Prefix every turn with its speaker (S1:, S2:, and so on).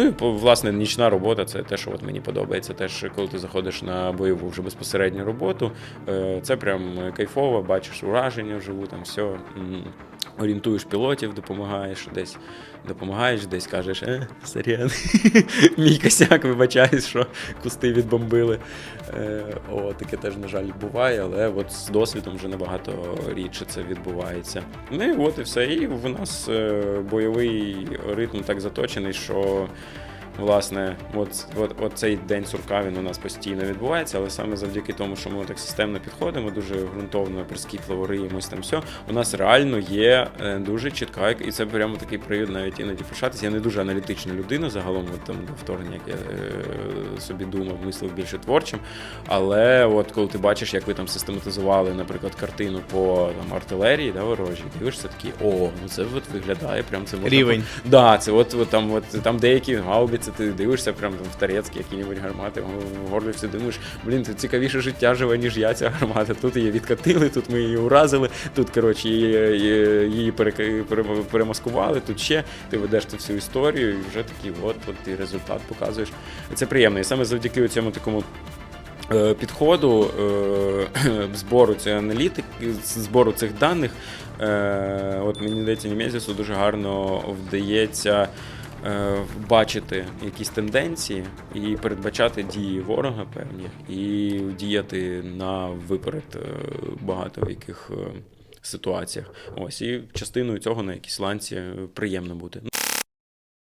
S1: Ну і власне нічна робота це те, що от мені подобається. Теж коли ти заходиш на бойову вже безпосередню роботу, е, це прям кайфово, бачиш ураження вживу, там все. Орієнтуєш пілотів, допомагаєш десь, допомагаєш, десь кажеш, е, сорян, мій косяк, вибачаюсь, що кусти відбомбили. Е, о, таке теж, на жаль, буває, але от з досвідом вже набагато рідше це відбувається. Ну і от і все. І в нас е, бойовий ритм так заточений, що. Власне, от, от, от цей день сурка він у нас постійно відбувається, але саме завдяки тому, що ми так системно підходимо, дуже ґрунтовно, прискіпливо риємось там все. У нас реально є е, дуже чітка, і це прямо такий привід навіть іноді пишатися. Я не дуже аналітична людина загалом, от, там до вторгнення, як я е, собі думав, мислив більше творчим. Але от коли ти бачиш, як ви там систематизували, наприклад, картину по там, артилерії, да, ворожій, дивишся такий, о, ну це от виглядає прям це
S2: Рівень.
S1: Да, це от, от там, от там деякі гаубиці, ти дивишся прям там в Тарецькі які-небудь гармати, в Горлівці думаєш, блін, тут цікавіше життя живе, ніж я ця гармата. Тут її відкатили, тут ми її уразили, тут, коротше, її, її, перемаскували, тут ще ти ведеш цю всю історію, і вже такий, от, от ти результат показуєш. Це приємно. І саме завдяки цьому такому. е, Підходу е, збору цієї аналітики, збору цих даних, е, от мені здається, Німезісу дуже гарно вдається бачити якісь тенденції і передбачати дії ворога певні, і діяти на виперед е, багато в яких е, ситуаціях. Ось і частиною цього на якійсь ланці е, приємно бути.